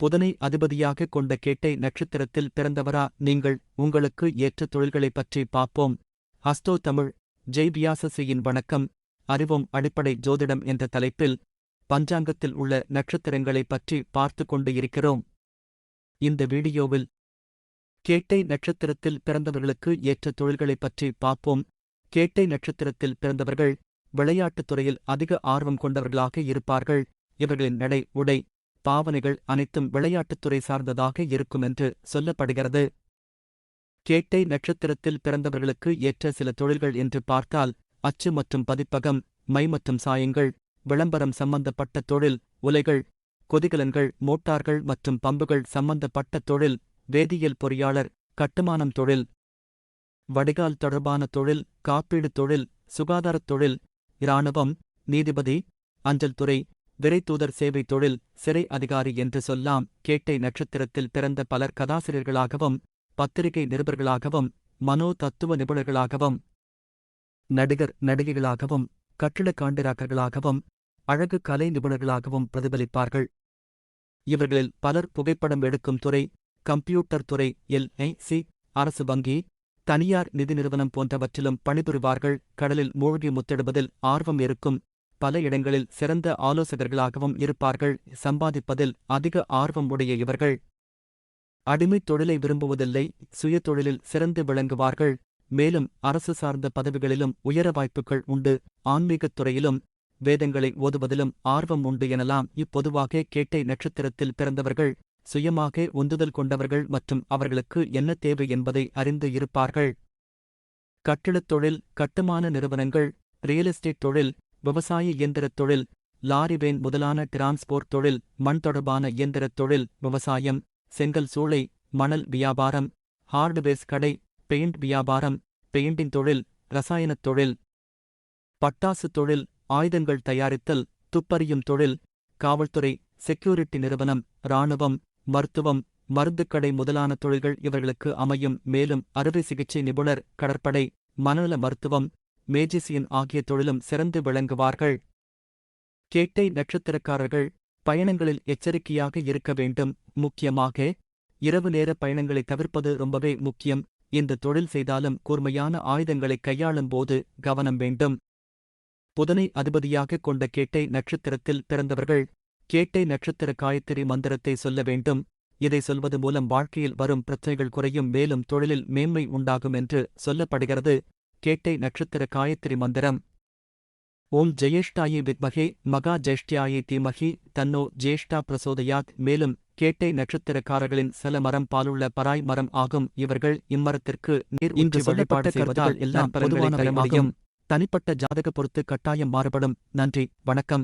புதனை அதிபதியாக கொண்ட கேட்டை நட்சத்திரத்தில் பிறந்தவரா நீங்கள்? உங்களுக்கு ஏற்ற தொழில்களைப் பற்றி பார்ப்போம். ஹஸ்தோ தமிழ் ஜெய் வியாசசியின் வணக்கம். அறிவோம் அடிப்படை ஜோதிடம் என்ற தலைப்பில் பஞ்சாங்கத்தில் உள்ள நட்சத்திரங்களைப் பற்றி பார்த்து கொண்டு இருக்கிறோம். இந்த வீடியோவில் கேட்டை நட்சத்திரத்தில் பிறந்தவர்களுக்கு ஏற்ற தொழில்களைப் பற்றி பார்ப்போம். கேட்டை நட்சத்திரத்தில் பிறந்தவர்கள் விளையாட்டுத் துறையில் அதிக ஆர்வம் கொண்டவர்களாக இருப்பார்கள். இவர்களின் நடை உடை பாவனைகள் அனைத்தும் விளையாட்டுத்துறை சார்ந்ததாக இருக்கும் என்று சொல்லப்படுகிறது. கேட்டை நட்சத்திரத்தில் பிறந்தவர்களுக்கு ஏற்ற சில தொழில்கள் என்று பார்த்தால் அச்சு மற்றும் பதிப்பகம் மை மற்றும் சாயங்கள் விளம்பரம் சம்பந்தப்பட்ட தொழில் உலைகள் கொதிகலன்கள் மோட்டார்கள் மற்றும் பம்புகள் சம்பந்தப்பட்ட தொழில் வேதியியல் பொறியாளர் கட்டுமானம் தொழில் வடிகால் தொடர்பான தொழில் காப்பீடு தொழில் சுகாதாரத் தொழில் இராணுவம் நீதிபதி அஞ்சல் துறை விரைத்தூதர் சேவை தொழில் சிறை அதிகாரி என்று சொல்லாம் கேட்டை நட்சத்திரத்தில் பிறந்த பலர் கதாசிரியர்களாகவும் பத்திரிகை நிருபர்களாகவும் மனோ தத்துவ நிபுணர்களாகவும் நடிகர் நடிகைகளாகவும் கட்டிடக் காண்டிராக்கர்களாகவும் அழகு கலை நிபுணர்களாகவும் பிரதிபலிப்பார்கள். இவர்களில் பலர் புகைப்படம் எடுக்கும் துறை கம்ப்யூட்டர் துறை எல்ஐசி அரசு வங்கி தனியார் நிதி நிறுவனம் போன்றவற்றிலும் பணிபுரிவார்கள். கடலில் மூழ்கி முத்திடுவதில் ஆர்வம் இருக்கும் பல இடங்களில் சிறந்த ஆலோசகர்களாகவும் இருப்பார்கள். சம்பாதிப்பதில் அதிக ஆர்வம் உடைய இவர்கள் அடிமைத் தொழிலை விரும்புவதில்லை. சுய தொழிலில் சிறந்து விளங்குவார்கள். மேலும் அரசு சார்ந்த பதவிகளிலும் உயர வாய்ப்புகள் உண்டு. ஆன்மீகத் துறையிலும் வேதங்களை ஓதுவதிலும் ஆர்வம் உண்டு எனலாம். இப்பொதுவாக கேட்டை நட்சத்திரத்தில் பிறந்தவர்கள் சுயமாக உந்துதல் கொண்டவர்கள் மற்றும் அவர்களுக்கு என்ன தேவை என்பதை அறிந்து இருப்பார்கள். கட்டிடத் தொழில் கட்டுமான நிறுவனங்கள் ரியல் எஸ்டேட் தொழில் விவசாய இயந்திரத் தொழில் லாரி வேன் முதலான டிரான்ஸ்போர்ட் தொழில் மண் தொடர்பான இயந்திரத் தொழில் விவசாயம் செங்கல் சூளை மணல் வியாபாரம் ஹார்டுவேர்ஸ் கடை பெயிண்ட் வியாபாரம் பெயிண்டிங் தொழில் ரசாயனத் தொழில். பட்டாசு தொழில் ஆயுதங்கள் தயாரித்தல் துப்பறியும் தொழில் காவல்துறை செக்யூரிட்டி நிறுவனம் இராணுவம் மருத்துவம் மருந்துக்கடை முதலான தொழில்கள் இவர்களுக்கு அமையும் மேலும் அறுவை சிகிச்சை நிபுணர் கடற்படை மனநல மருத்துவம் மேஜிசியன் ஆகிய தொழிலும் சிறந்து விளங்குவார்கள். கேட்டை நட்சத்திரக்காரர்கள் பயணங்களில் எச்சரிக்கையாக இருக்க வேண்டும். முக்கியமாக இரவு நேர பயணங்களை தவிர்ப்பது ரொம்பவே முக்கியம். இந்த தொழில் செய்தாலும் கூர்மையான ஆயுதங்களை கையாளும் போது கவனம் வேண்டும். புதனை அதிபதியாக கொண்ட கேட்டை நட்சத்திரத்தில் பிறந்தவர்கள் கேட்டை நட்சத்திர காயத்திரி மந்திரத்தை சொல்ல வேண்டும். இதை சொல்வது மூலம் வாழ்க்கையில் வரும் பிரச்சனைகள் குறையும் மேலும் தொழிலில் மேன்மை உண்டாகும் என்று சொல்லப்படுகிறது. கேட்டை நட்சத்திர காயத்ரி மந்திரம். ஓம் ஜெயேஷ்டாயே வித்மகே மகா ஜேஷ்டியாயே தீமகி தன்னோ ஜேஷ்டா பிரசோதயாத். மேலும் கேட்டை நட்சத்திரக்காரர்களின் சில மரம் பாலுள்ள பராய் மரம் ஆகும். இவர்கள் இம்மரத்திற்கு நீர் இன்று வழிபாடு செய்வதால் எல்லாம் பொதுவான தனிப்பட்ட ஜாதக பொறுத்து கட்டாயம் மாறுபடும். நன்றி வணக்கம்.